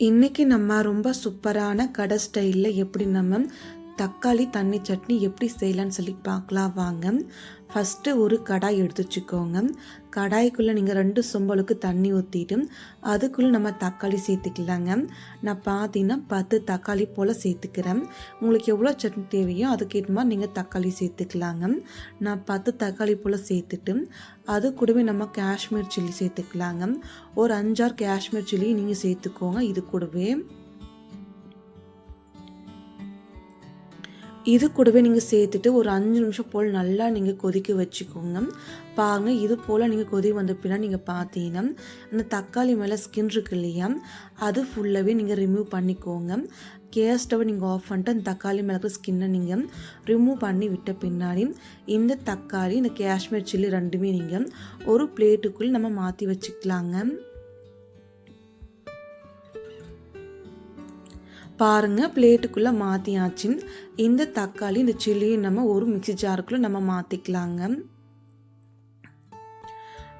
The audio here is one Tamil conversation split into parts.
இன்றைக்கி நம்ம ரொம்ப சூப்பரான கடை ஸ்டைலில் எப்படி நம்ம தக்காளி தண்ணி சட்னி எப்படி செய்யலான்னு சொல்லி பார்க்கலாம் வாங்க. ஃபஸ்ட்டு ஒரு கடாய் எடுத்து வச்சுக்கோங்க கடாய்க்குள்ளே நீங்கள் ரெண்டு சொம்பலுக்கு தண்ணி ஊற்றிட்டு அதுக்குள்ளே நம்ம தக்காளி சேர்த்துக்கலாங்க. நான் பார்த்தீங்கன்னா பத்து தக்காளி போல் சேர்த்துக்கிறேன். உங்களுக்கு எவ்வளோ சட்னி தேவையோ அதுக்கேற்ற மாதிரி நீங்கள் தக்காளி சேர்த்துக்கலாங்க. நான் பத்து தக்காளி போல் சேர்த்துட்டு அது கூடவே நம்ம காஷ்மீர் சில்லி சேர்த்துக்கலாங்க. ஒரு அஞ்சாறு காஷ்மீர் சில்லி நீங்கள் சேர்த்துக்கோங்க இது கூடவே. இது கூடவே நீங்கள் சேர்த்துட்டு ஒரு அஞ்சு நிமிஷம் போல் நல்லா நீங்கள் கொதிக்க வச்சுக்கோங்க. பாருங்கள் இது போல் நீங்கள் கொதி வந்த பின்னால் நீங்கள் பார்த்தீங்கன்னா அந்த தக்காளி மேலே ஸ்கின் இருக்கு இல்லையா அது ஃபுல்லாகவே நீங்கள் ரிமூவ் பண்ணிக்கோங்க. கேஸ் ஸ்டவ் நீங்கள் ஆஃப் பண்ணிட்டு அந்த தக்காளி மேலே ஸ்கின்னை நீங்கள் ரிமூவ் பண்ணி விட்ட பின்னாடி இந்த தக்காளி இந்த காஷ்மீர் சில்லி ரெண்டுமே நீங்கள் ஒரு பிளேட்டுக்குள்ளே நம்ம மாற்றி வச்சுக்கலாங்க. பாருங்கள் பிளேட்டுக்குள்ளே மாற்றியாச்சு இந்த தக்காளி இந்த சில்லியும் நம்ம ஒரு மிக்சி ஜாருக்குள்ளே நம்ம மாற்றிக்கலாங்க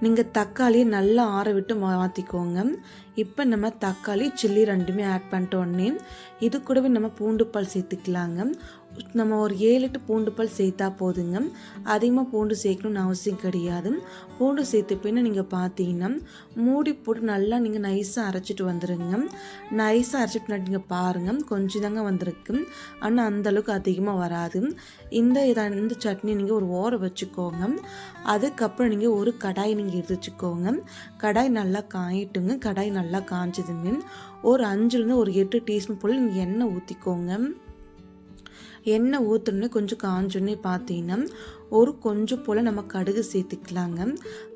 நீங்கள் தக்காளியை நல்லா ஆற விட்டு மாற்றிக்கோங்க இப்போ நம்ம தக்காளி சில்லி ரெண்டுமே ஆட் பண்ணிட்டோடனே இது கூடவே நம்ம பூண்டு பால் சேர்த்துக்கலாங்க. நம்ம ஒரு ஏழு எட்டு பூண்டு பால் சேர்த்தா போதுங்க. அதிகமாக பூண்டு சேர்க்கணும்னு அவசியம் கிடையாது. பூண்டு சேர்த்து பின்ன நீங்கள் பார்த்தீங்கன்னா மூடி போட்டு நல்லா நீங்கள் நைஸாக அரைச்சிட்டு வந்துடுங்க நைஸாக அரைச்சிட்டு நீங்கள் பாருங்கள் கொஞ்சம் தாங்க வந்திருக்கு. ஆனால் அந்தளவுக்கு அதிகமாக வராது. இந்த இதாக இந்த சட்னி நீங்கள் ஒரு ஓர வச்சுக்கோங்க. அதுக்கப்புறம் நீங்கள் ஒரு கடாய் நீங்கள் எடுத்து வச்சுக்கோங்க. கடாய் நல்லா காயிட்டுங்க. கடாய் நல்லா காய்ச்சதுமே ஒரு அஞ்சுலேருந்து ஒரு எட்டு டீஸ்பூன் போல் நீங்கள் எண்ணெய் ஊற்றிக்கோங்க எண்ணெய் ஊற்றுனே கொஞ்சம் காஞ்சோடனே பார்த்தீங்கன்னா ஒரு கொஞ்சம் போல் நம்ம கடுகு சேர்த்துக்கலாங்க.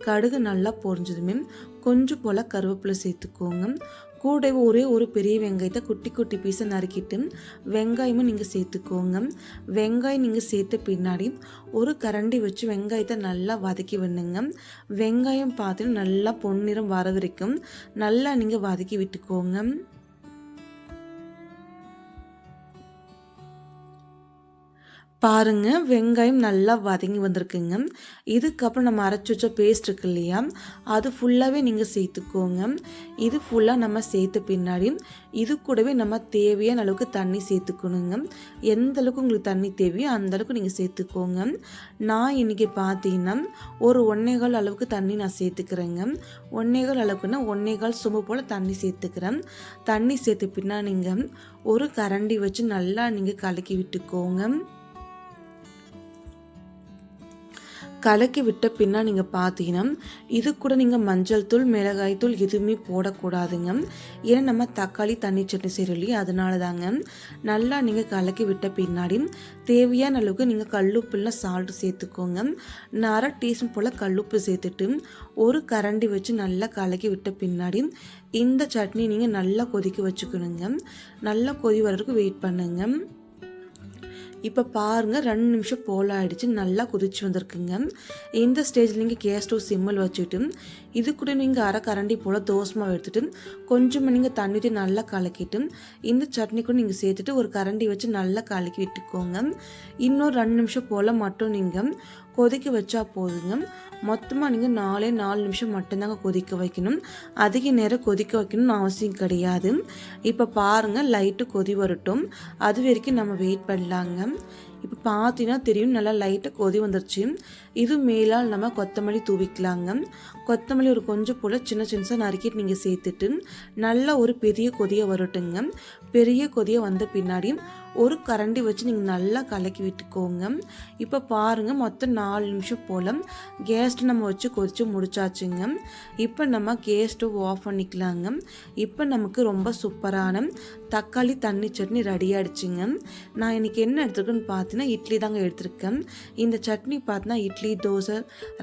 கடுகு நல்லா பொரிஞ்சதுமே கொஞ்சம் போல் கருவேப்பிலை சேர்த்துக்கோங்க. கூட ஒரே ஒரு பெரிய வெங்காயத்தை குட்டி குட்டி பீஸை நறுக்கிட்டு வெங்காயமும் நீங்கள் சேர்த்துக்கோங்க. வெங்காயம் நீங்கள் சேர்த்த பின்னாடி ஒரு கரண்டி வச்சு வெங்காயத்தை நல்லா வதக்கி விடணுங்க. வெங்காயம் பார்த்துட்டு நல்லா பொன்னிறம் வர வரைக்கும் நல்லா நீங்கள் வதக்கி விட்டுக்கோங்க. பாருங்க வெங்காயம் நல்லா வதங்கி வந்திருக்குங்க. இதுக்கப்புறம் நம்ம அரைச்சி வச்ச பேஸ்ட் இருக்கு இல்லையா அது ஃபுல்லாகவே நீங்கள் சேர்த்துக்கோங்க. இது ஃபுல்லாக நம்ம சேர்த்த பின்னாடி இது கூடவே நம்ம தேவையான அளவுக்கு தண்ணி சேர்த்துக்கணுங்க. எந்த அளவுக்கு உங்களுக்கு தண்ணி தேவையோ அந்த அளவுக்கு நீங்கள் சேர்த்துக்கோங்க. நான் இன்றைக்கி பார்த்தீங்கன்னா ஒரு ஒன்னேகால் அளவுக்கு தண்ணி நான் சேர்த்துக்கிறேங்க. ஒன்னேகால் அளவுக்குன்னா ஒன்னேகால் சுமு போல் தண்ணி சேர்த்துக்கிறேன். தண்ணி சேர்த்து பின்னா நீங்கள் ஒரு கரண்டி வச்சு நல்லா நீங்கள் கலக்கி விட்டுக்கோங்க. கலக்கி விட்ட பின்னா நீங்கள் பார்த்தீங்கன்னா இது கூட நீங்கள் மஞ்சள் தூள் மிளகாய் தூள் எதுவுமே போடக்கூடாதுங்க. ஏன்னா நம்ம தக்காளி தண்ணி சட்னி செய்கிறோம் இல்லையா? அதனால தாங்க நல்லா நீங்கள் கலக்கி விட்ட பின்னாடி தேவையான அளவுக்கு நீங்கள் கல்லுப்புலாம் சால்ட் சேர்த்துக்கோங்க. நான் அரை டீஸ்பூன் போல் கல்லுப்பு சேர்த்துட்டு ஒரு கரண்டி வச்சு நல்லா கலக்கி விட்ட பின்னாடி இந்த சட்னி நீங்கள் நல்லா கொதிக்க வச்சுக்கணுங்க. நல்லா கொதி வர்றதுக்கு வெயிட் பண்ணுங்கள் இப்போ பாருங்கள் ரெண்டு நிமிஷம் போல் ஆகிடுச்சு நல்லா கொதிச்சு வந்திருக்குங்க. இந்த ஸ்டேஜில் நீங்கள் கேஸ் ஸ்டவ் சிம்மில் வச்சுட்டு இது கூட நீங்கள் அரை கரண்டி போல் தோசமாக எடுத்துகிட்டு கொஞ்சமாக நீங்கள் தண்ணி நல்லா கலக்கிட்டு இந்த சட்னி கூட நீங்கள் சேர்த்துட்டு ஒரு கரண்டி வச்சு நல்லா கலக்கி விட்டுக்கோங்க. இன்னொரு ரெண்டு நிமிஷம் போல் மட்டும் நீங்கள் கொதிக்க வச்சா போதுங்க. மொத்தமாக நீங்கள் நாலே நாலு நிமிஷம் மட்டும்தாங்க கொதிக்க வைக்கணும். அதிக நேரம் கொதிக்க வைக்கணும்னு அவசியம் கிடையாது. இப்போ பாருங்கள் லைட்டு கொதி வரட்டும். அது வரைக்கும் நம்ம வெயிட் பண்ணலாங்க. இப்போ பார்த்தீங்கன்னா தெரியும் நல்லா லைட்டாக கொதி வந்துருச்சு. இது மேலால் நம்ம கொத்தமல்லி தூவிக்கலாங்க. கொத்தமல்லி ஒரு கொஞ்சம் போல் சின்ன சின்னசாக நறுக்கிட்டு நீங்கள் சேர்த்துட்டு நல்லா ஒரு பெரிய கொதியை வரட்டுங்க. பெரிய கொதியை வந்த பின்னாடி ஒரு கரண்டி வச்சு நீங்கள் நல்லா கலக்கி விட்டுக்கோங்க. இப்போ பாருங்கள் மொத்தம் நாலு நிமிஷம் போல் கேஸ்ட்டு நம்ம வச்சு கொதித்து முடிச்சாச்சுங்க. இப்போ நம்ம கேஸ் ஸ்டவ் ஆஃப் பண்ணிக்கலாங்க. இப்போ நமக்கு ரொம்ப சூப்பரான தக்காளி தண்ணி சட்னி ரெடி ஆகிடுச்சிங்க நான் இன்றைக்கி என்ன எடுத்துருக்குன்னு பார்த்து பார்த்தீங்கன்னா இட்லி தாங்க எடுத்திருக்கேன். இந்த சட்னி பார்த்தீங்கன்னா இட்லி தோசை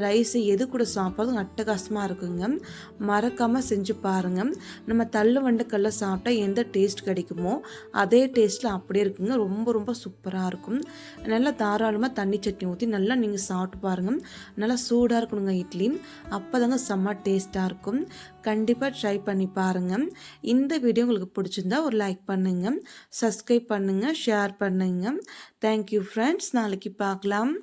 ரைஸு எது கூட சாப்பிட்றதும் அட்டகாசமாக இருக்குங்க. மறக்காமல் செஞ்சு பாருங்கள் நம்ம தள்ளு வண்டுக்கல்ல சாப்பிட்டா எந்த டேஸ்ட் கிடைக்குமோ அதே டேஸ்ட்டில் அப்படியே இருக்குங்க. ரொம்ப ரொம்ப சூப்பராக இருக்கும். நல்லா தாராளமாக தண்ணி சட்னி ஊற்றி நல்லா நீங்கள் சாப்பிட்டு பாருங்கள் நல்லா சூடாக இருக்கணுங்க இட்லி. அப்போ தாங்க செம்ம டேஸ்ட்டாக இருக்கும். கண்டிப்பாக ட்ரை பண்ணி பாருங்கள் இந்த வீடியோ உங்களுக்கு பிடிச்சிருந்தா ஒரு லைக் பண்ணுங்கள் சப்ஸ்கிரைப் பண்ணுங்கள் ஷேர் பண்ணுங்கள் தேங்க்யூ ஃப்ரெண்ட்ஸ் நாளைக்கு பார்க்கலாம்.